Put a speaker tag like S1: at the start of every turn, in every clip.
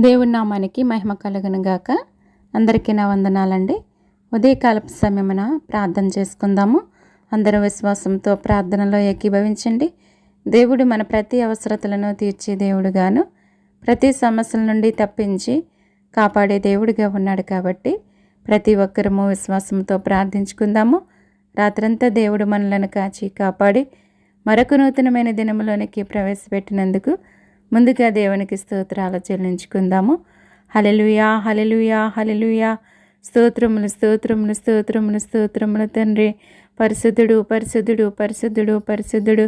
S1: దేవుని నామానికి మహిమ కలుగును గాక అందరికీ నా వందనాలండి. ఉదయకాలపు సమయమున ప్రార్థన చేసుకుందాము. అందరూ విశ్వాసంతో ప్రార్థనలో ఏకీభవించండి. దేవుడు మన ప్రతి అవసరతలను తీర్చే దేవుడుగాను ప్రతి సమస్యల నుండి తప్పించి కాపాడే దేవుడిగా ఉన్నాడు కాబట్టి ప్రతి ఒక్కరము విశ్వాసంతో ప్రార్థించుకుందాము. రాత్రంతా దేవుడు మనలను కాచి కాపాడి మరొక నూతనమైన దినములోనికి ప్రవేశపెట్టినందుకు ముందుగా దేవునికి స్తోత్రాలు చెల్లించుకుందాము. హలెలుయా హలెలుయా హలెలుయా స్తోత్రములు స్తోత్రములు స్తోత్రములు స్తోత్రములు తండ్రి. పరిశుద్ధుడు పరిశుద్ధుడు పరిశుద్ధుడు పరిశుద్ధుడు.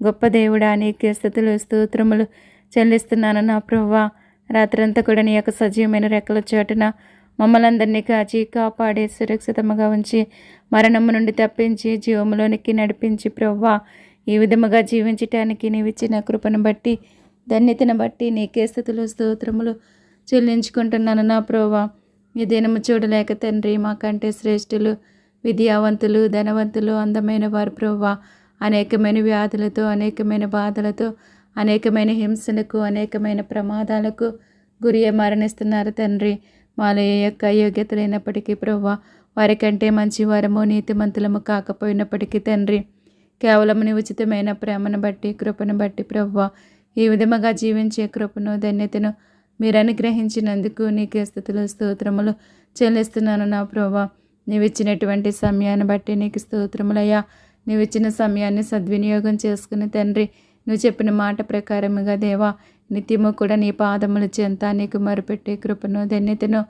S1: గొప్ప దేవుడా నీకే స్థుతులు స్తోత్రములు చెల్లిస్తున్నాను నా ప్రభువా రాత్రంతా కూడా నీ యొక్క సజీవమైన రెక్కల చోటున మమ్మల్ని అందరినీ కాచి కాపాడి సురక్షితముగా ఉంచి మరణము నుండి తప్పించి జీవములోనికి నడిపించి ప్రవ్వా. ఈ విధముగా జీవించటానికి నీవిచ్చిన కృపను బట్టి ధన్యతను బట్టి నీకే స్థుతులు స్తోత్రములు చెల్లించుకుంటున్నాను నా ప్రోవా ఈ దినము చూడలేక తండ్రి మాకంటే శ్రేష్ఠులు విద్యావంతులు ధనవంతులు అందమైన వారు ప్రోవా అనేకమైన వ్యాధులతో అనేకమైన బాధలతో అనేకమైన హింసలకు అనేకమైన ప్రమాదాలకు గురి మరణిస్తున్నారు తండ్రి. వాళ్ళ యొక్క యోగ్యత లేనప్పటికీ ప్రవ్వా వారికంటే మంచివారము నీతిమంతులము కాకపోయినప్పటికీ తండ్రి కేవలం నీ ఉచితమైన ప్రేమను బట్టి కృపను బట్టి ప్రవ్వా ఈ విధముగా జీవించే కృపను ధన్యతను మీరు అనుగ్రహించినందుకు నీకే స్థుతులు స్తోత్రములు చెల్లిస్తున్నాను నా ప్రభా. నీవిచ్చినటువంటి సమయాన్ని బట్టి నీకు స్తోత్రములయ్యా. నీవిచ్చిన సమయాన్ని సద్వినియోగం చేసుకుని తండ్రి నువ్వు చెప్పిన మాట ప్రకారముగా దేవా నిత్యము కూడా నీ పాదములు చెంత నీకు మరుపెట్టే కృపను ధన్యతను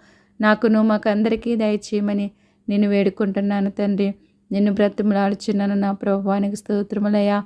S1: నాకును మాకందరికీ దయచేయమని నేను వేడుకుంటున్నాను తండ్రి. నిన్ను బ్రతుములాడుచున్నాను నా ప్రభువానికి స్తోత్రములయ్యా.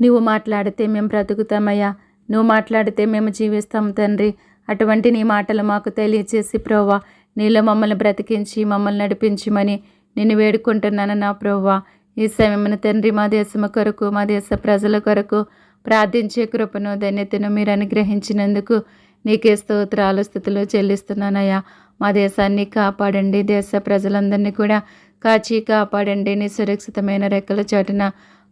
S1: నువ్వు మాట్లాడితే మేము బ్రతుకుతామయ్యా. నువ్వు మాట్లాడితే మేము జీవిస్తాం తండ్రి. అటువంటి నీ మాటలు మాకు తెలియచేసి ప్రోవా నీలో మమ్మల్ని బ్రతికించి మమ్మల్ని నడిపించమని నిన్ను వేడుకుంటున్నాను నా ప్రోవా ఈ సమయమున తండ్రి మా దేశము కొరకు మా దేశ ప్రజల కొరకు ప్రార్థించే కృపను ధన్యతను మీరు అనుగ్రహించినందుకు నీకే స్తోత్రాలు స్థితులు చెల్లిస్తున్నానయ్యా. మా దేశాన్ని కాపాడండి దేశ ప్రజలందరినీ కూడా కాచి కాపాడండి నీ సురక్షితమైన రెక్కల చోటున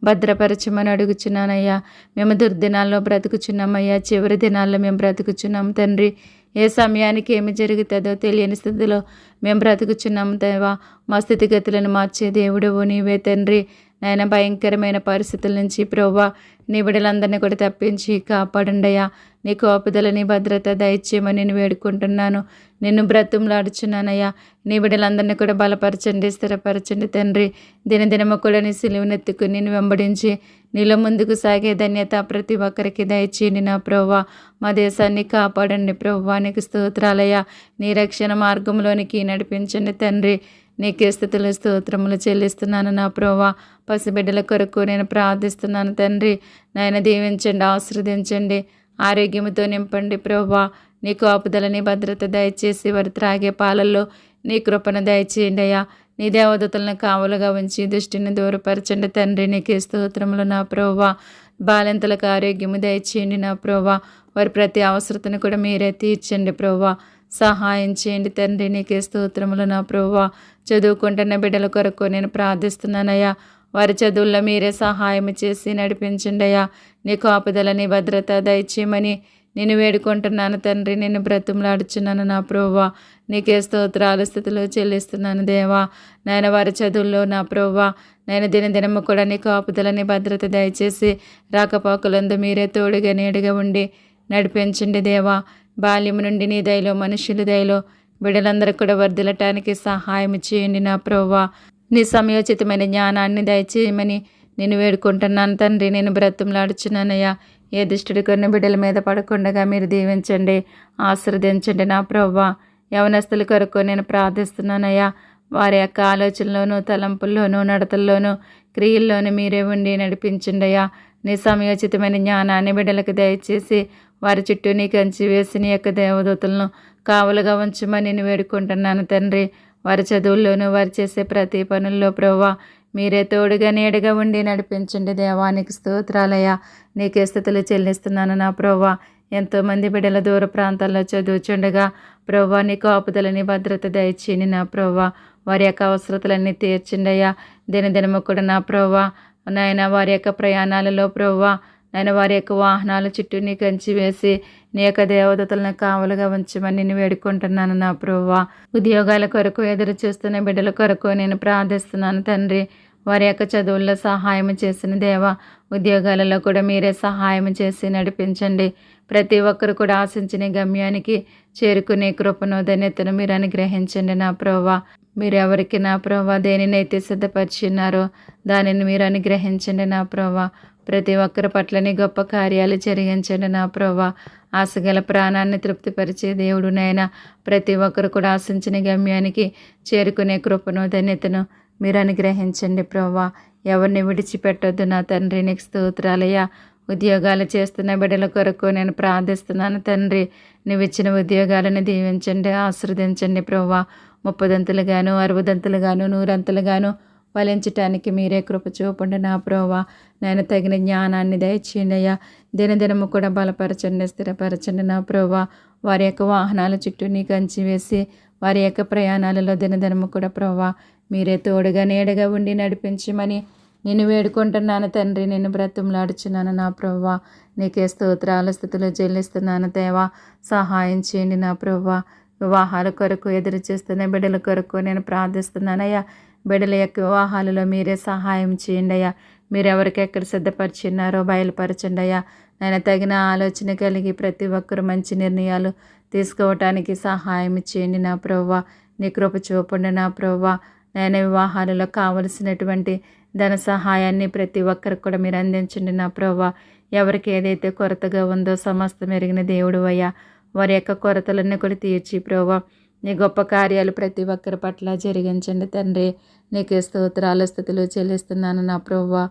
S1: భద్రపరచమని అడుగుచున్నానయ్యా. మేము దుర్దినాల్లో బ్రతుకుచున్నామయ్యా. చివరి దినాల్లో మేము బ్రతుకుచున్నాం తండ్రి. ఏ సమయానికి ఏమి జరుగుతుందో తెలియని స్థితిలో మేము బ్రతుకుచున్నాం దేవా. మా స్థితిగతులను మార్చే దేవుడవు నీవే తండ్రి. నాయన భయంకరమైన పరిస్థితుల నుంచి ప్రభా నీ బిడ్డలందరినీ కూడా తప్పించి కాపాడుండయా నీ కోపదల భద్రత దయచేయమని నేను వేడుకుంటున్నాను. నిన్ను బ్రతుములాడుచున్నానయ్యా. నీ బిడ్డలందరినీ కూడా బలపరచండి స్థిరపరచండి తండ్రి. దినదినము కూడా నీ సిలువునెత్తుకు నేను వెంబడించి నీలో ముందుకు సాగే ధన్యత ప్రతి ఒక్కరికి దయచేయండి నా ప్రవ్వా. మా దేశాన్ని కాపాడండి ప్రవ్వానికి స్తోత్రాలయ్యా. నీ రక్షణ మార్గంలోనికి నడిపించండి తండ్రి. నీకే స్థితులు స్తోత్రములు చెల్లిస్తున్నాను నా ప్రోవా పసిబిడ్డల కొరకు నేను ప్రార్థిస్తున్నాను తండ్రి. నాయన దీవించండి ఆశ్రదించండి ఆరోగ్యముతో నింపండి ప్రభా నీ కాపుదలని భద్రత దయచేసి వారి త్రాగే పాలల్లో నీ కృపను దయచేయండి అయ్యా. నీ దేవదతులను కావలుగా ఉంచి దృష్టిని దూరపరచండి తండ్రి. నీకే స్తోత్రములు నా ప్రోవా బాలింతలకు ఆరోగ్యము దయచేయండి నా ప్రోవా వారి ప్రతి అవసరతను కూడా మీరే తీర్చండి ప్రోవా సహాయం చేయండి తండ్రి. నీకే స్తోత్రములు నా ప్రోవా చదువుకుంటున్న బిడ్డల కొరకు నేను ప్రార్థిస్తున్నానయ్యా. వారి చదువుల్లో మీరే సహాయం చేసి నడిపించండి అయ్యా. నీ కాపుదలని భద్రత దయచేయమని నేను వేడుకుంటున్నాను తండ్రి. నేను బ్రతుములాడుచున్నాను నా ప్రోవా నీకే స్తోత్రాలు స్థితిలో చెల్లిస్తున్నాను దేవా. నాయన వారి చదువుల్లో నా ప్రోవా నేను దినదినము కూడా నీ కాపుదలని భద్రత దయచేసి రాకపోకలందు మీరే తోడుగా నీడుగా ఉండి నడిపించండి దేవా. బాల్యం నుండి నీ దయలో మనుషుల దయలో బిడ్డలందరూ కూడా వర్ధిల్లటానికి సహాయం చేయండి నా ప్రోవా నీ సమయోచితమైన జ్ఞానాన్ని దయచేయమని నేను వేడుకుంటున్నాను తండ్రి. నేను బ్రతంలాడుచున్నానయ్యా ఏ దుష్టుడి కొన్ని బిడ్డల మీద పడకుండగా మీరు దీవించండి ఆశ్రదించండి నా ప్రవ్వా. యవనస్తుల కొరకు నేను ప్రార్థిస్తున్నానయ్యా. వారి యొక్క ఆలోచనలోనూ తలంపుల్లోనూ నడతల్లోనూ క్రియల్లోనూ మీరే ఉండి నడిపించండి అయ్యా. నీ సమయోచితమైన జ్ఞానాన్ని బిడ్డలకు దయచేసి వారి చుట్టూ నీ కంచి వేసి నీ యొక్క దేవదూతలను కావలుగా ఉంచమని నేను వేడుకుంటున్నాను తండ్రి. వారి చదువుల్లోనూ వారు చేసే ప్రతి పనుల్లో ప్రభా మీరే తోడుగా నీడగా ఉండి నడిపించండి దేవానికి స్తోత్రాలయ నీకే స్థితులు చెల్లిస్తున్నాను నా ప్రభా ఎంతోమంది బిడ్డల దూర ప్రాంతాల్లో చదువుచుండగా ప్రభా నీకు ఆపుదలని భద్రత దయచేని నా ప్రభా వారి యొక్క అవసరతలన్నీ తీర్చిండయ్యా. దినదినము కూడా నా ప్రభా నాయన వారి యొక్క ప్రయాణాలలో ప్రభా నాయన వారి యొక్క వాహనాల చుట్టూ నీ కంచి వేసి నీ యొక్క దేవదతలను కావలుగా ఉంచమని నేను వేడుకుంటున్నాను నా ప్రభువా. ఉద్యోగాల కొరకు ఎదురు చూస్తున్న బిడ్డల కొరకు నేను ప్రార్థిస్తున్నాను తండ్రి. వారి యొక్క చదువుల్లో సహాయం చేసిన దేవ ఉద్యోగాలలో కూడా మీరే సహాయం చేసి నడిపించండి. ప్రతి ఒక్కరు కూడా ఆశించిన గమ్యానికి చేరుకునే కృపను ధన్యతను మీరు అనుగ్రహించండి నా ప్రోవా మీరు ఎవరికి నా ప్రోవా దేనినైతే సిద్ధపరిచినారో దానిని మీరు అనుగ్రహించండి నా ప్రోవా ప్రతి ఒక్కరి పట్లని గొప్ప కార్యాలు జరిగించండి నా ప్రోవా ఆశగల ప్రాణాన్ని తృప్తిపరిచే దేవుడు నైనా ప్రతి ఒక్కరు కూడా ఆశించిన గమ్యానికి చేరుకునే కృపను ధన్యతను మీరు అనుగ్రహించండి ప్రోవా ఎవరిని విడిచిపెట్టొద్దు నా తండ్రి నీకు స్తోత్రాలయ్యా. ఉద్యోగాలు చేస్తున్న బిడ్డల కొరకు నేను ప్రార్థిస్తున్నాను తండ్రి. నువ్వు ఇచ్చిన ఉద్యోగాలను దీవించండి ఆశ్రదించండి ప్రోవా ముప్పదంతులుగాను అరవదంతులుగాను నూరంతులుగాను ఫలించటానికి మీరే కృప చూపండి నా ప్రోవా నేను తగిన జ్ఞానాన్ని దయచేయండి అయ్యా. దినదినము కూడా బలపరచండి స్థిరపరచండి నా ప్రోవా వారి యొక్క వాహనాల చుట్టూ నీ కంచి వేసి వారి యొక్క ప్రయాణాలలో దినదినము కూడా ప్రోవా మీరే తోడుగా నీడగా ఉండి నడిపించమని నేను వేడుకుంటున్నాను తండ్రి. నేను బ్రతుములాడుచున్నాను నా ప్రవ్వా నీకే స్తోత్రాల స్థితిలో చెల్లిస్తున్నాను దేవా. సహాయం చేయండి నా ప్రవ్వా వివాహాల కొరకు ఎదురు చూస్తున్న బిడ్డల కొరకు నేను ప్రార్థిస్తున్నానయ్యా. బిడ్డల యొక్క వివాహాలలో మీరే సహాయం చేయండి అయ్యా మీరు ఎవరికి ఎక్కడ సిద్ధపరిచిన్నారో బయలుపరచండి అయ్యా నేను తగిన ఆలోచన కలిగి ప్రతి ఒక్కరు మంచి నిర్ణయాలు తీసుకోవటానికి సహాయం చేయండి నా ప్రవ్వా. నీ కృప చూపండి నా ప్రవ్వా. నేను వివాహాలలో కావలసినటువంటి ధన సహాయాన్ని ప్రతి ఒక్కరికి కూడా మీరు అందించండి నా ప్రభా ఎవరికి ఏదైతే కొరతగా ఉందో సమస్తం ఎరిగిన దేవుడు అయ్యా. వారి యొక్క కొరతలన్నీ కూడా తీర్చి ప్రభా నీ గొప్ప కార్యాలు ప్రతి ఒక్కరి పట్ల జరిగించండి తండ్రి. నీకే స్తోత్రాల స్థితిలో చెల్లిస్తున్నాను నా ప్రభా.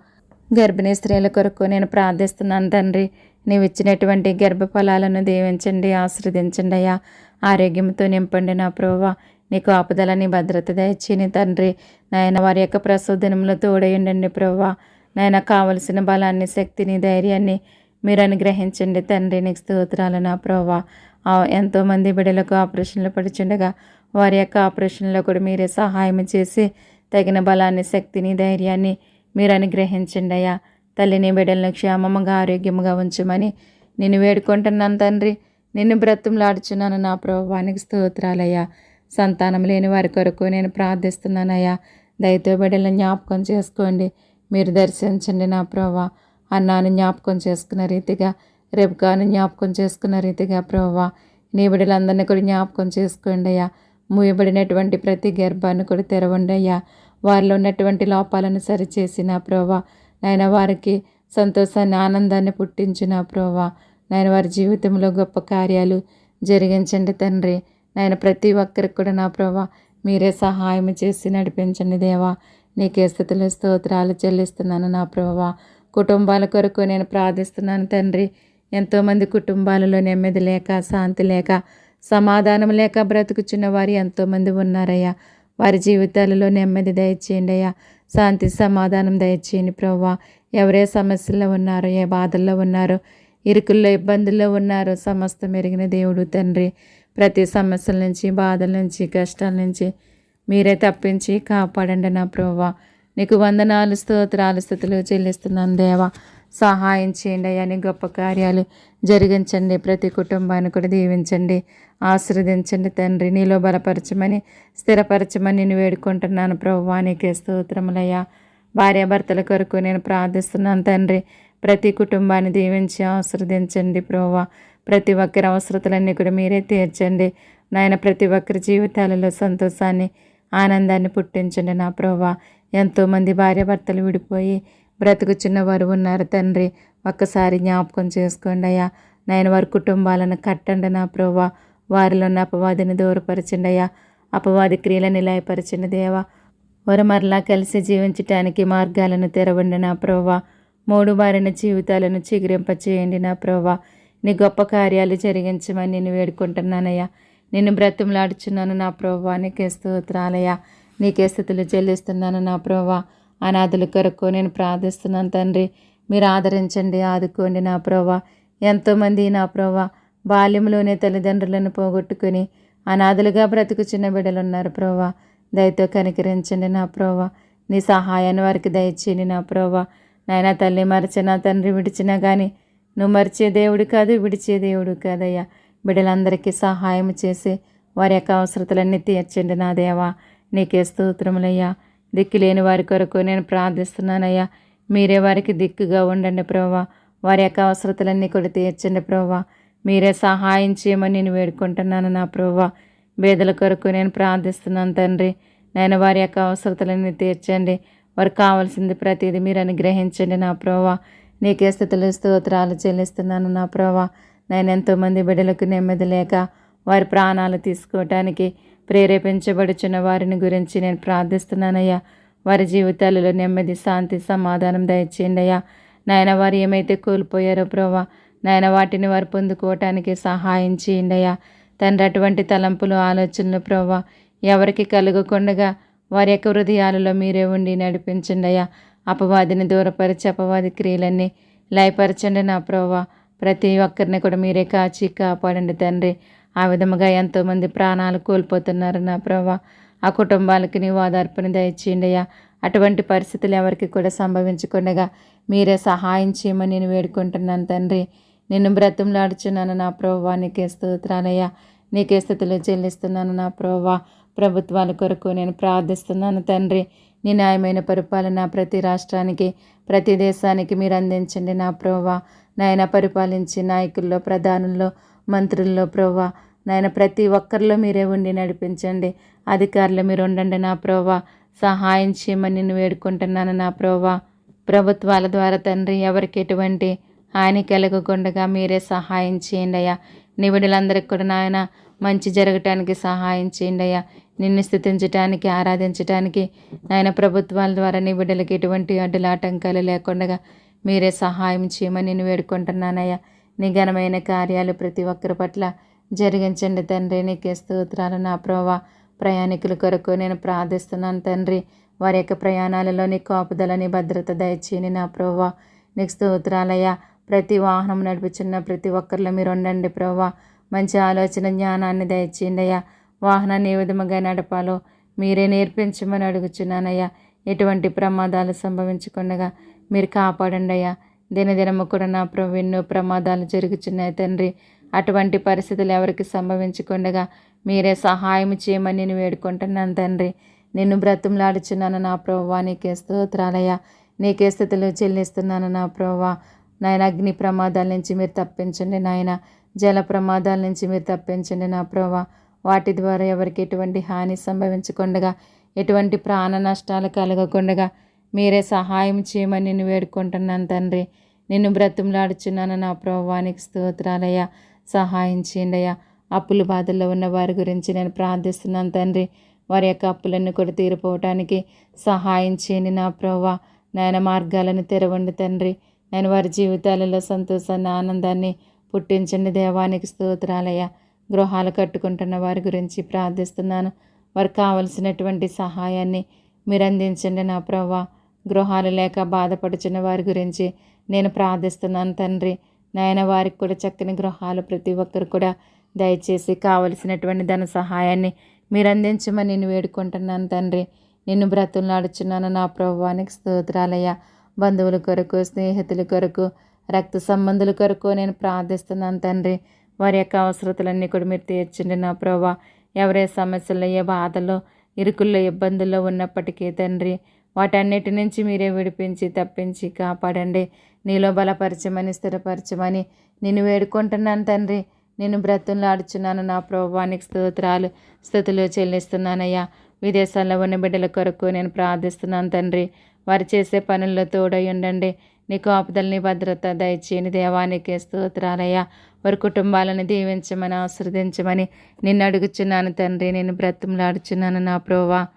S1: గర్భిణీ స్త్రీల కొరకు నేను ప్రార్థిస్తున్నాను తండ్రి. నీవు ఇచ్చినటువంటి గర్భఫలాలను దీవించండి ఆశ్రదించండి అయ్యా. ఆరోగ్యంతో నింపండి నా ప్రభా. నీకు ఆపదలని భద్రత దయచేని తండ్రి. నాయన వారి యొక్క ప్రసోదనంలో తోడయండి ప్రభా. నాయన కావలసిన బలాన్ని శక్తిని ధైర్యాన్ని మీరు అనుగ్రహించండి తండ్రి. నీకు స్తోత్రాలు నా ప్రభా. ఎంతోమంది బిడ్డలకు ఆపరేషన్లు పడుచుండగా వారి యొక్క ఆపరేషన్లో కూడా మీరే సహాయం చేసి తగిన బలాన్ని శక్తిని ధైర్యాన్ని మీరు అనుగ్రహించండి అయ్యా తల్లిని బిడ్డలను క్షేమముగా ఆరోగ్యముగా ఉంచమని నేను వేడుకుంటున్నాను తండ్రి. నిన్ను బ్రతుములాడుచున్నాను నా ప్రభావానికి స్తోత్రాలయ్యా. సంతానం లేని వారి కొరకు నేను ప్రార్థిస్తున్నానయ్యా. దయతో బిడ్డలను జ్ఞాపకం చేసుకోండి. మీరు దర్శించండి నా ప్రభా. అన్నాను జ్ఞాపకం చేసుకున్న రీతిగా రేపుకాను జ్ఞాపకం చేసుకున్న రీతిగా ప్రభా నీ బిడ్డలందరినీ కూడా జ్ఞాపకం చేసుకోండి అయ్యా. మూయబడినటువంటి ప్రతి గర్భాన్ని కూడా తెరవండి అయ్యా. వారిలో ఉన్నటువంటి లోపాలను సరిచేసిన ప్రోవా నాయన వారికి సంతోషాన్ని ఆనందాన్ని పుట్టించిన ప్రోవా నాయన వారి జీవితంలో గొప్ప కార్యాలు జరిగించండి తండ్రి. నాయన ప్రతి ఒక్కరికి కూడా నా ప్రోవా మీరే సహాయం చేసి నడిపించండి దేవా. నీకే స్థితిలో స్తోత్రాలు చెల్లిస్తున్నాను నా ప్రోవా కుటుంబాల కొరకు నేను ప్రార్థిస్తున్నాను తండ్రి. ఎంతోమంది కుటుంబాలలో నెమ్మది లేక శాంతి లేక సమాధానం లేక బ్రతుకుచున్న వారు ఎంతోమంది ఉన్నారయ్యా. వారి జీవితాలలో నెమ్మది దయచేయండి అయ్యా. శాంతి సమాధానం దయచేయండి ప్రవ్వా. ఎవరే సమస్యల్లో ఉన్నారో ఏ బాధల్లో ఉన్నారో ఇరుకుల్లో ఇబ్బందుల్లో ఉన్నారో సమస్త మెరిగిన దేవుడు తండ్రి. ప్రతి సమస్యల నుంచి బాధల నుంచి కష్టాల నుంచి మీరే తప్పించి కాపాడండి నా ప్రవ్వా. నీకు వందనాలు స్తోత్రాలు స్థుతులు చెల్లిస్తున్నాను దేవా. సహాయం చేయండి అయ్యా. గొప్ప కార్యాలు జరిగించండి. ప్రతి కుటుంబాన్ని కూడా దీవించండి. ఆశీర్వదించండి తండ్రి. నీలో బలపరచమని స్థిరపరచమని నేను వేడుకుంటున్నాను. ప్రభు నీకే స్తోత్రములయ్యా భార్యాభర్తల కొరకు నేను ప్రార్థిస్తున్నాను తండ్రి. ప్రతి కుటుంబాన్ని దీవించి ఆశీర్వదించండి ప్రోవా ప్రతి ఒక్కరి అవసరతలన్నీ కూడా మీరే తీర్చండి. నాయన ప్రతి ఒక్కరి జీవితాలలో సంతోషాన్ని ఆనందాన్ని పుట్టించండి నా ప్రోవా ఎంతోమంది భార్యాభర్తలు విడిపోయి బ్రతుకుచున్న వారు ఉన్నారు తండ్రి. ఒక్కసారి జ్ఞాపకం చేసుకోండి అయ్యా. నేను వారి కుటుంబాలను కట్టండి నా ప్రభా వారిలో ఉన్న అపవాదిని దూరపరచండి అయ్యా. అపవాది క్రియలను నిలయపరచండి దేవా. వారు మరలా కలిసి జీవించటానికి మార్గాలను తెరవండి నా ప్రభా మూడు బారిన జీవితాలను చిగురింపచేయండి నా ప్రభా నీ గొప్ప కార్యాలు జరిగించమని నేను వేడుకుంటున్నానయ్యా. నిన్ను బ్రతంలాడుచున్నాను నా ప్రభా నీకే స్తోత్రాలయ్యా. నీకే స్థితులు చెల్లిస్తున్నాను నా ప్రభా అనాథుల కొరకు నేను ప్రార్థిస్తున్నాను తండ్రి. మీరు ఆదరించండి ఆదుకోండి నా ప్రభా ఎంతోమంది నా ప్రభా బాల్యంలోనే తల్లిదండ్రులను పోగొట్టుకుని అనాథులుగా బ్రతుకుచున్న బిడ్డలు ఉన్నారు ప్రభా దయతో కనికరించండి నా ప్రభా నీ సహాయాన్ని వారికి దయచేయండి నా ప్రభా నాయన తల్లి మరచిన తండ్రి విడిచినా కానీ నువ్వు మరిచే దేవుడు కాదు విడిచే దేవుడు కాదయ్యా. బిడ్డలందరికీ సహాయం చేసి వారి యొక్క అవసరతలన్నీ తీర్చండి నా దేవా. నీకే స్తోత్రములయ్యా. దిక్కు లేని వారి కొరకు నేను ప్రార్థిస్తున్నానయ్యా. మీరే వారికి దిక్కుగా ఉండండి ప్రభా వారి యొక్క అవసరతలన్నీ కూడా తీర్చండి ప్రభా మీరే సహాయం చేయమని నేను వేడుకుంటున్నాను నా ప్రభా బేదల కొరకు నేను ప్రార్థిస్తున్నాను తండ్రి. నేను వారి యొక్క అవసరతలన్నీ తీర్చండి. వారికి కావాల్సింది ప్రతిదీ మీరు అనుగ్రహించండి నా ప్రభా నీకే స్థితులు స్తోత్రాలు చెల్లిస్తున్నాను నా ప్రభా నేను ఎంతోమంది బిడ్డలకు నెమ్మది లేక వారి ప్రాణాలు తీసుకోవటానికి ప్రేరేపించబడుచున్న వారిని గురించి నేను ప్రార్థిస్తున్నానయ్యా. వారి జీవితాలలో నెమ్మది శాంతి సమాధానం దయచేయండి అయ్యా నాయన వారు ఏమైతే కోల్పోయారో ప్రభా నాయన వాటిని వారు పొందుకోవటానికి సహాయం చేయండి అయ్యా తండ్రి అటువంటి తలంపులు ఆలోచనలు ప్రభా ఎవరికి కలుగకుండగా వారి యొక్క హృదయాలలో మీరే ఉండి నడిపించండి అయ్యా అపవాదిని దూరపరిచి అపవాది క్రియలన్నీ లయపరచండి నా ప్రభా ప్రతి ఒక్కరిని కూడా మీరే కాచి కాపాడండి తండ్రి. ఆ విధముగా ఎంతోమంది ప్రాణాలు కోల్పోతున్నారు నా ప్రభా. ఆ కుటుంబాలకి నీవు ఓదార్పుని దయచేయండి అయ్యా. అటువంటి పరిస్థితులు ఎవరికి కూడా సంభవించకుండా మీరే సహాయం చేయమని నేను వేడుకుంటున్నాను తండ్రి. నిన్ను బ్రతంలాడుచున్నాను నా ప్రభా. నీకే స్తోత్రాలయ్యా నీకే స్థితిలో చెల్లిస్తున్నాను నా ప్రభా. ప్రభుత్వాల కొరకు నేను ప్రార్థిస్తున్నాను తండ్రి. నీ న్యాయమైన పరిపాలన ప్రతి రాష్ట్రానికి ప్రతి దేశానికి మీరు అందించండి నా ప్రోవా నాయన పరిపాలించి నాయకుల్లో ప్రధానుల్లో మంత్రుల్లో ప్రోవా నాయన ప్రతి ఒక్కరిలో మీరే ఉండి నడిపించండి. అధికారులు మీరు ఉండండి నా ప్రోవా సహాయం చేయమని నేను వేడుకుంటున్నాను నా ప్రోవా ప్రభుత్వాల ద్వారా తండ్రి ఎవరికి ఎటువంటి హాని కలగకుండా మీరే సహాయం చేయండి అయ్యా. నిబిడలందరికీ కూడా నాయన మంచి జరగటానికి సహాయం చేయండి అయ్యా. నిన్ను స్థుతించటానికి ఆరాధించటానికి నాయన ప్రభుత్వాల ద్వారా నిబిడలకి ఎటువంటి అడ్డుల ఆటంకాలు లేకుండా మీరే సహాయం చేయమని నేను వేడుకుంటున్నానయ్యా నీ ఘనమైన కార్యాలు ప్రతి ఒక్కరి పట్ల జరిగించండి తండ్రి. నీకే స్తోత్రాలు. నా ప్రోవా ప్రయాణికుల కొరకు నేను ప్రార్థిస్తున్నాను తండ్రి. వారి యొక్క ప్రయాణాలలో నీ కాపుదలని భద్రత దయచేయని నా ప్రోవా నీకు స్తోత్రాలయ్యా. ప్రతి వాహనం నడిపించిన ప్రతి ఒక్కరిలో మీరు ఉండండి ప్రభావ మంచి ఆలోచన జ్ఞానాన్ని దయచేయండి అయ్యా. వాహనాన్ని ఏ విధముగా నడపాలో మీరే నేర్పించమని అడుగుచున్నానయ్యా ఎటువంటి ప్రమాదాలు సంభవించకుండా మీరు కాపాడండి అయ్యా. దినదినము కూడా నా ప్రభు ఎన్నో ప్రమాదాలు జరుగుతున్నాయి తండ్రి. అటువంటి పరిస్థితులు ఎవరికి సంభవించకుండగా మీరే సహాయం చేయమని నేను వేడుకుంటున్నాను తండ్రి. నిన్ను బ్రతుములాడుచున్నాను నా ప్రభువా నీకే స్తోత్రాలయ్యా. నీకే స్థితిలో చెల్లిస్తున్నాను నా ప్రభువా. నాయన అగ్ని ప్రమాదాల నుంచి మీరు తప్పించండి నాయన. జల ప్రమాదాల నుంచి మీరు తప్పించండి నా ప్రభావ. వాటి ద్వారా ఎవరికి ఎటువంటి హాని సంభవించకుండా ఎటువంటి ప్రాణ నష్టాలు కలగకుండా మీరే సహాయం చేయమని నేను వేడుకుంటున్నాను తండ్రి. నిన్ను బ్రతంలాడుచున్నాను నా ప్రభావానికి స్తోత్రాలయ్యా సహాయం చేయండి అయ్యా అప్పుల బాధల్లో ఉన్న వారి గురించి నేను ప్రార్థిస్తున్నాను తండ్రి. వారి యొక్క అప్పులన్నీ కూడా తీరిపోవటానికి సహాయం చేయండి నా ప్రభా నాయన మార్గాలను తెరవండి తండ్రి. నేను వారి జీవితాలలో సంతోషాన్ని ఆనందాన్ని పుట్టించండి దేవానికి స్తోత్రాలయ్యా. గృహాలు కట్టుకుంటున్న వారి గురించి ప్రార్థిస్తున్నాను. వారికి కావలసినటువంటి సహాయాన్ని మీరు అందించండి నా ప్రభా గృహాలు లేక బాధపడుచున్న వారి గురించి నేను ప్రార్థిస్తున్నాను తండ్రి. నాయన వారికి కూడా చక్కని గృహాలు ప్రతి ఒక్కరు కూడా దయచేసి కావలసినటువంటి ధన సహాయాన్ని మీరు అందించమని నేను వేడుకుంటున్నాను తండ్రి. నిన్ను బ్రతులాడుచున్నాను నా ప్రభువానికి స్తోత్రాలయ్య. బంధువుల కొరకు స్నేహితుల కొరకు రక్త సంబంధుల కొరకు నేను ప్రార్థిస్తున్నాను తండ్రి. వారి యొక్క అవసరతలన్నీ కూడా మీరు తీర్చండి నా ప్రభా ఎవరే సమస్యల్లో ఏ బాధలో ఇరుకుల్లో ఇబ్బందుల్లో ఉన్నప్పటికీ తండ్రి వాటన్నిటి నుంచి మీరే విడిపించి తప్పించి కాపాడండి. నీలో బలపరచమని స్థిరపరచమని నేను వేడుకుంటున్నాను తండ్రి. నేను బ్రతులాడుచున్నాను నా ప్రభావానికి స్తోత్రాలు స్థుతులు చెల్లిస్తున్నానయ్యా. విదేశాల్లో ఉన్న బిడ్డల కొరకు నేను ప్రార్థిస్తున్నాను తండ్రి. వారు చేసే పనుల్లో తోడై ఉండండి. నీ కాపుదల్ని భద్రత దయచేయని దేవానికి స్తోత్రాలయ్యా. వారి కుటుంబాలను దీవించమని ఆశ్రదించమని నిన్ను అడుగుచున్నాను తండ్రి. నేను బ్రతుములాడుచున్నాను నా ప్రోవా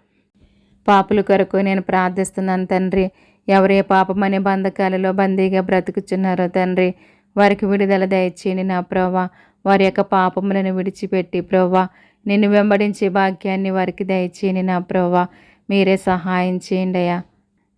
S1: పాపుల కొరకు నేను ప్రార్థిస్తున్నాను తండ్రి. ఎవరే పాపమనే బంధకాలలో బందీగా బ్రతుకుచున్నారో తండ్రి వారికి విడుదల దయచేయని నా ప్రోవా వారి యొక్క పాపములను విడిచిపెట్టి ప్రోవా నిన్ను వెంబడించే భాగ్యాన్ని వారికి దయచేయని నా ప్రోవా మీరే సహాయం చేయండి అయ్యా.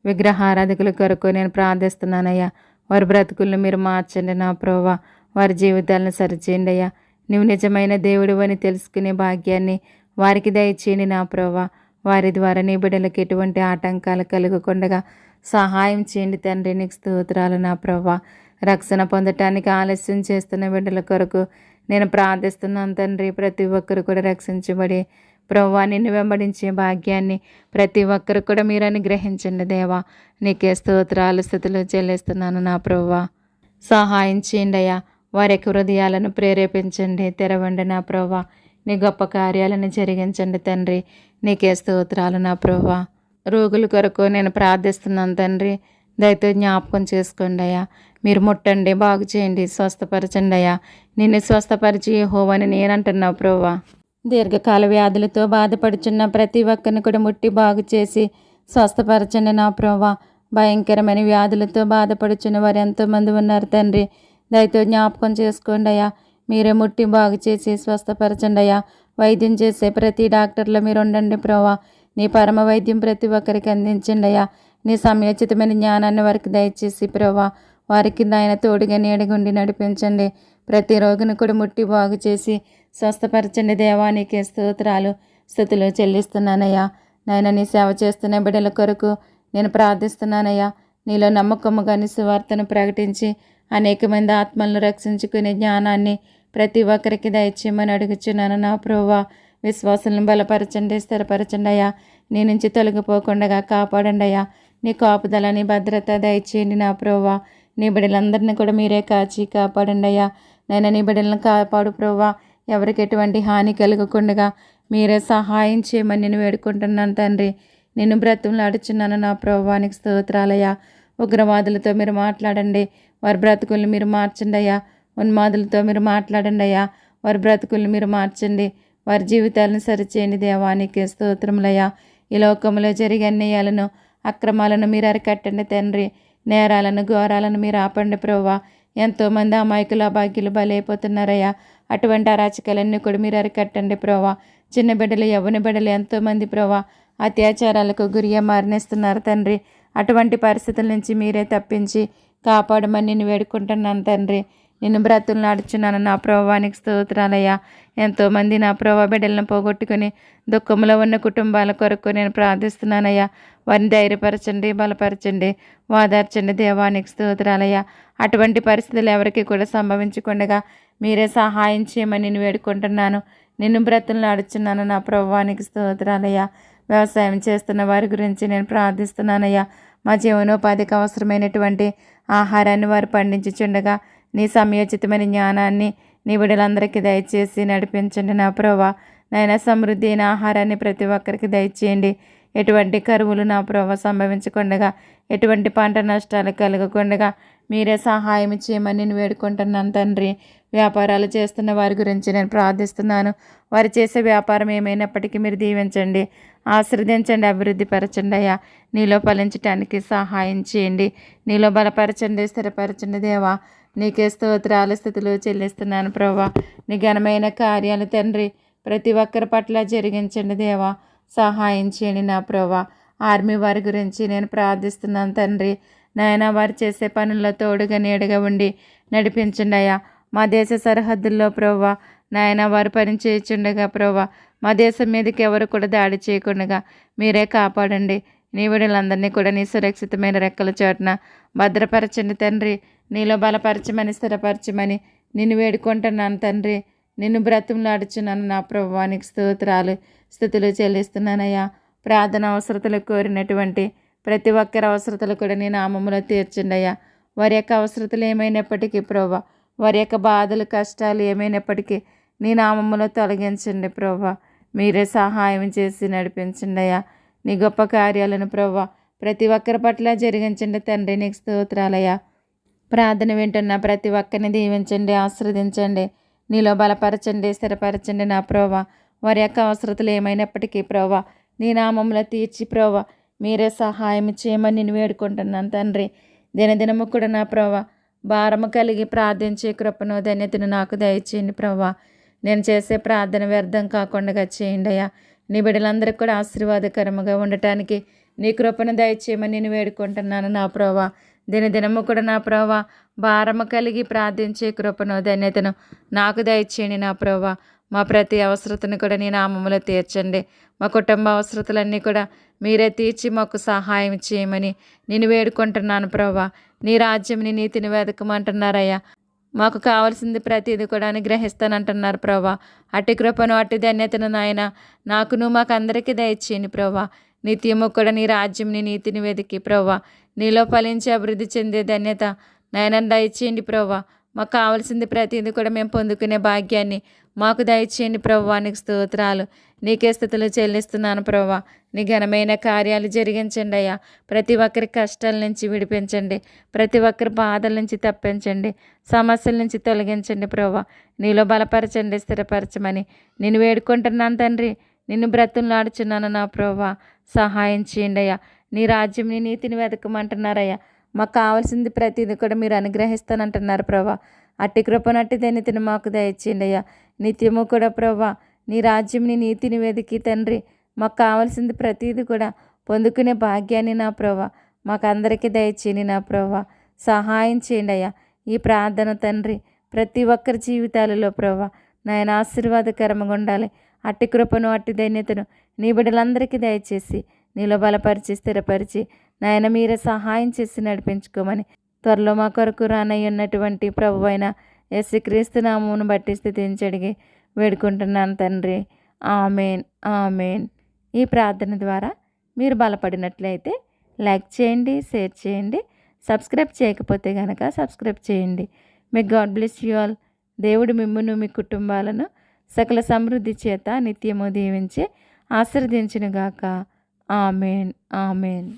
S1: విగ్రహారాధకుల కొరకు నేను ప్రార్థిస్తున్నానయ్యా. వారి బ్రతుకులను మీరు మార్చండి నా ప్రోవా వారి జీవితాలను సరిచేయండి అయ్యా. నువ్వు నిజమైన దేవుడు అని తెలుసుకునే భాగ్యాన్ని వారికి దయచేయండి నా ప్రోవా వారి ద్వారా నీ బిడ్డలకు ఎటువంటి ఆటంకాలు కలుగకుండగా సహాయం చేయండి తండ్రి నీకు స్తోత్రాలు నా ప్రభా రక్షణ పొందటానికి ఆలస్యం చేస్తున్న బిడ్డల కొరకు నేను ప్రార్థిస్తున్నాను తండ్రి ప్రతి ఒక్కరు కూడా రక్షించబడి ప్రవ్వా నిన్ను వెంబడించే భాగ్యాన్ని ప్రతి ఒక్కరు కూడా మీరు అనుగ్రహించండి దేవా. నీకే స్తోత్రాలు స్థుతులు చెల్లిస్తున్నాను నా ప్రవ్వా. సహాయం చేయండి అయ్యా. వారి యొక్క హృదయాలను ప్రేరేపించండి తెరవండి నా ప్రవ్వా. నీ గొప్ప కార్యాలను జరిగించండి తండ్రి. నీకే స్తోత్రాలు నా ప్రవ్వా రోగుల కొరకు నేను ప్రార్థిస్తున్నాను తండ్రి. దయతో జ్ఞాపకం చేసుకోండి అయ్యా. మీరు ముట్టండి బాగు చేయండి స్వస్థపరచండి అయ్యా. నిన్ను స్వస్థపరిచి హోవని నేనంటున్నావు ప్రోవా దీర్ఘకాల వ్యాధులతో బాధపడుచున్న ప్రతి ఒక్కరిని కూడా ముట్టి బాగు చేసి స్వస్థపరచండి నా ప్రోవా భయంకరమైన వ్యాధులతో బాధపడుచున్న వారు ఎంతోమంది ఉన్నారు తండ్రి. దయతో జ్ఞాపకం చేసుకోండి అయ్యా. మీరే ముట్టి బాగు చేసి స్వస్థపరచండి అయ్యా వైద్యం చేసే ప్రతి డాక్టర్లో మీరు ఉండండి ప్రభా నీ పరమ వైద్యం ప్రతి ఒక్కరికి అందించండి అయ్యా నీ సమయోచితమైన జ్ఞానాన్ని వారికి దయచేసి ప్రభా వారికి నాయన తోడుగా నీడగుండి నడిపించండి. ప్రతి రోగిని కూడా ముట్టి బాగు చేసి స్వస్థపరచండి దేవానికి స్తోత్రాలు. స్థుతులు చెల్లిస్తున్నానయ్యా. నాయన నీ సేవ చేస్తున్న బిడ్డల కొరకు నేను ప్రార్థిస్తున్నానయ్యా. నీలో నమ్మకముగా నీ సువార్తను ప్రకటించి అనేక మంది ఆత్మలను రక్షించుకునే జ్ఞానాన్ని ప్రతి ఒక్కరికి దయచేయమని అడుగుచున్నాను. నా ప్రోవా విశ్వాసాలను బలపరచండి స్థిరపరచండి అయ్యా. నీ నుంచి తొలగిపోకుండా కాపాడండి అయ్యా. నీ కాపుదలని భద్రత దయచేయండి నా ప్రోవా నీ బిడ్డలందరినీ కూడా మీరే కాచి కాపాడండి అయ్యా. నేను నీ బిడ్డలను కాపాడు ప్రోవా ఎవరికి ఎటువంటి హాని కలగకుండా మీరే సహాయం చేయమని నేను వేడుకుంటున్నాను తండ్రి. నేను బ్రతుకులు అడుచున్నాను నా ప్రభానికి స్తోత్రాలయ్యా. ఉగ్రవాదులతో మీరు మాట్లాడండి. వారి బ్రతుకుల్ని మీరు మార్చండి అయ్యా. ఉన్మాదులతో మీరు మాట్లాడండి అయ్యా. వారి బ్రతుకుల్ని మీరు మార్చండి. వారి జీవితాలను సరిచేయండి దేవానికి స్తోత్రములయ్యా. ఈ లోకంలో జరిగే అన్యాయాలను అక్రమాలను మీరు అరికట్టండి తండ్రి. నేరాలను ఘోరాలను మీరు ఆపండి ప్రవ్వా. ఎంతోమంది అమాయకులు అభాగ్యులు బలైపోతున్నారయ్యా. అటువంటి అరాచకాలన్నీ కూడా మీరు అరికట్టండి ప్రభా చిన్న బిడ్డలు యవ్వని బిడ్డలు ఎంతోమంది ప్రభా అత్యాచారాలకు గురిగా మరణిస్తున్నారు తండ్రి. అటువంటి పరిస్థితుల నుంచి మీరే తప్పించి కాపాడమని నేను వేడుకుంటున్నాను తండ్రి. నిన్ను బ్రతులు నడుచున్నాను. నా ప్రభావానికి స్తోత్రాలయ్యా. ఎంతోమంది నా ప్రభావ బిడ్డలను పోగొట్టుకుని దుఃఖంలో ఉన్న కుటుంబాల కొరకు నేను ప్రార్థిస్తున్నానయ్యా. వారిని ధైర్యపరచండి బలపరచండి వాదార్చండి దేవానికి స్తోత్రాలయ్యా. అటువంటి పరిస్థితులు ఎవరికి కూడా సంభవించకుండా మీరే సహాయం చేయమని నేను వేడుకుంటున్నాను. నిన్ను బ్రతులు నడుచున్నాను. నా ప్రభావానికి స్తోత్రాలయ్యా. వ్యవసాయం చేస్తున్న వారి గురించి నేను ప్రార్థిస్తున్నానయ్యా. మా జీవనోపాధికి అవసరమైనటువంటి ఆహారాన్ని వారు పండించుచుండగా నీ సమయోచితమైన జ్ఞానాన్ని నీ బిడ్డలందరికీ దయచేసి నడిపించండి. నా ప్రభా నాయన సమృద్ధి అయిన ఆహారాన్ని ప్రతి ఒక్కరికి దయచేయండి. ఎటువంటి కరువులు నా ప్రభ సంభవించకుండగా ఎటువంటి పంట నష్టాలు కలగకుండగా మీరే సహాయం చేయమని నేను వేడుకుంటున్నాను తండ్రి. వ్యాపారాలు చేస్తున్న వారి గురించి నేను ప్రార్థిస్తున్నాను. వారు చేసే వ్యాపారం ఏమైనప్పటికీ మీరు దీవించండి. ఆశ్రదించండి అభివృద్ధి పరచండి అయ్యా. నీలో ఫలించటానికి సహాయం చేయండి. నీలో బలపరచండి స్థిరపరచండి దేవా. నీకే స్తోత్రాల స్థితిలో చెల్లిస్తున్నాను ప్రభా. నీ ఘనమైన కార్యాలు తండ్రి ప్రతి ఒక్కరి పట్ల జరిగించండి దేవా. సహాయం చేయండి నా ప్రభా. ఆర్మీ వారి గురించి నేను ప్రార్థిస్తున్నాను తండ్రి. నాయన వారు చేసే పనుల్లో తోడుగా నీడగా ఉండి నడిపించండి అయ్యా. మా దేశ సరిహద్దుల్లో ప్రభా నాయన వారు పని చేయుచుండగా ప్రభా మా దేశం మీదకి ఎవరు కూడా దాడి చేయకుండా మీరే కాపాడండి. నీ విడులందరినీ కూడా నీ సురక్షితమైన రెక్కల చోటున భద్రపరచండి తండ్రి. నీలో బలపరచమని స్థిరపరచమని నిన్ను వేడుకుంటున్నాను తండ్రి. నిన్ను బ్రతిమలాడుచున్నాను నా ప్రభువానికి స్తోత్రాలు స్థుతులు చెల్లిస్తున్నానయ్యా. ప్రార్థన అవసరతలు కోరినటువంటి ప్రతి ఒక్కరి అవసరతలు కూడా నీ నామములో తీర్చుండయ్యా. వారి యొక్క అవసరతలు ఏమైనప్పటికీ ప్రభా వారి యొక్క బాధలు కష్టాలు ఏమైనప్పటికీ నీ నామములో తొలగించండి ప్రభా. మీరే సహాయం చేసి నడిపించండి అయ్యా నీ గొప్ప కార్యాలను ప్రభా ప్రతి ఒక్కరి పట్ల జరిగించండి తండ్రి. నీకు స్తోత్రాలయ్యా. ప్రార్థన వింటున్న ప్రతి ఒక్కరిని దీవించండి ఆశ్రదించండి నీలో బలపరచండి స్థిరపరచండి నా ప్రోవా వారి యొక్క అవసరతలు ఏమైనప్పటికీ ప్రోవా నీ నామంలో తీర్చి ప్రోవా మీరే సహాయం చేయమని నేను వేడుకుంటున్నాను తండ్రి. దినదినము కూడా నా ప్రోవా భారము కలిగి ప్రార్థించే కృపను ధన్యతను నాకు దయచేయండి ప్రవ్వా నేను చేసే ప్రార్థన వ్యర్థం కాకుండా చేయండి అయ్యా. నీ బిడ్డలందరికీ కూడా ఆశీర్వాదకరముగా ఉండటానికి నీ కృపను దయచేయమని నేను వేడుకుంటున్నాను నా ప్రోవా దినదినము కూడా నా ప్రభా భారము కలిగి ప్రార్థించే కృపను ధన్యతను నాకు దయచేయండి నా ప్రభా మా ప్రతి అవసరతను కూడా నీ నామములో తీర్చండి. మా కుటుంబ అవసరతలన్నీ కూడా మీరే తీర్చి మాకు సహాయం చేయమని నేను వేడుకుంటున్నాను ప్రభా నీ రాజ్యంని నీతిని వెతకమంటున్నారయ్యా మాకు కావాల్సింది ప్రతిది కూడా అనుగ్రహిస్తానంటున్నారు ప్రభా అట్టి కృపను అట్టి ధన్యతను నాయన నాకును మాకు అందరికీ దయచేయండి ప్రభా నిత్యము కూడా నీ రాజ్యం నీ నీతిని వెతికి ప్రభా నీలో ఫలించి అభివృద్ధి చెందే ధన్యత. నాయన దయచేయండి ప్రభా మాకు కావాల్సింది ప్రతిదీ కూడా మేము పొందుకునే భాగ్యాన్ని. మాకు దయచేయండి ప్రభువానికి స్తోత్రాలు. నీకే స్థితులు చెల్లిస్తున్నాను ప్రభా నీ ఘనమైన కార్యాలు జరిగించండి అయ్యా. ప్రతి ఒక్కరి కష్టాల నుంచి విడిపించండి. ప్రతి ఒక్కరి బాధల నుంచి తప్పించండి. సమస్యల నుంచి తొలగించండి ప్రభా నీలో బలపరచండి స్థిరపరచమని. నేను వేడుకుంటున్నాను తండ్రి. నిన్ను బ్రతులాడుచున్నాను నా ప్రభా సహాయం చేయండి అయ్యా. నీ రాజ్యం నీ నీతిని వెతకమంటున్నారయ్యా. మాకు కావాల్సింది ప్రతిదీ కూడా మీరు అనుగ్రహిస్తానంటున్నారు ప్రభా. అట్టి కృపను అట్టి దనితిని మాకు దయచేయండి అయ్యా నిత్యము కూడా ప్రభా నీ రాజ్యం నీ నీతిని వెతికి తండ్రి. మాకు కావాల్సింది ప్రతిదీ కూడా పొందుకునే భాగ్యాన్ని నా ప్రభా. మాకు అందరికీ దయచేయండి నా ప్రభా. సహాయం చేయండి అయ్యా ఈ ప్రార్థన తండ్రి ప్రతి ఒక్కరి జీవితాలలో ప్రభా నాయన ఆశీర్వాదకరంగా ఉండాలి. అట్టి కృపను అట్టి ధన్యతను నీ బిడ్డలందరికీ దయచేసి నీలో బలపరిచి స్థిరపరిచి నాయన మీరే సహాయం చేసి నడిపించుకోమని త్వరలో మా కొరకు రానయ్య ఉన్నటువంటి ప్రభు అయిన క్రీస్తు నామమును బట్టి స్థితించి అడిగి వేడుకుంటున్నాను తండ్రి. Amen amen. ఈ ప్రార్థన ద్వారా మీరు బలపడినట్లయితే లైక్ చేయండి షేర్ చేయండి సబ్స్క్రైబ్ చేయకపోతే కనుక సబ్స్క్రైబ్ చేయండి. మీ గాడ్ బ్లెస్ యు ఆల్. దేవుడు మిమ్మును మీ కుటుంబాలను సకల సమృద్ధి చేత నిత్యము దీవించి ఆశీర్వదించినగాక. Amen amen.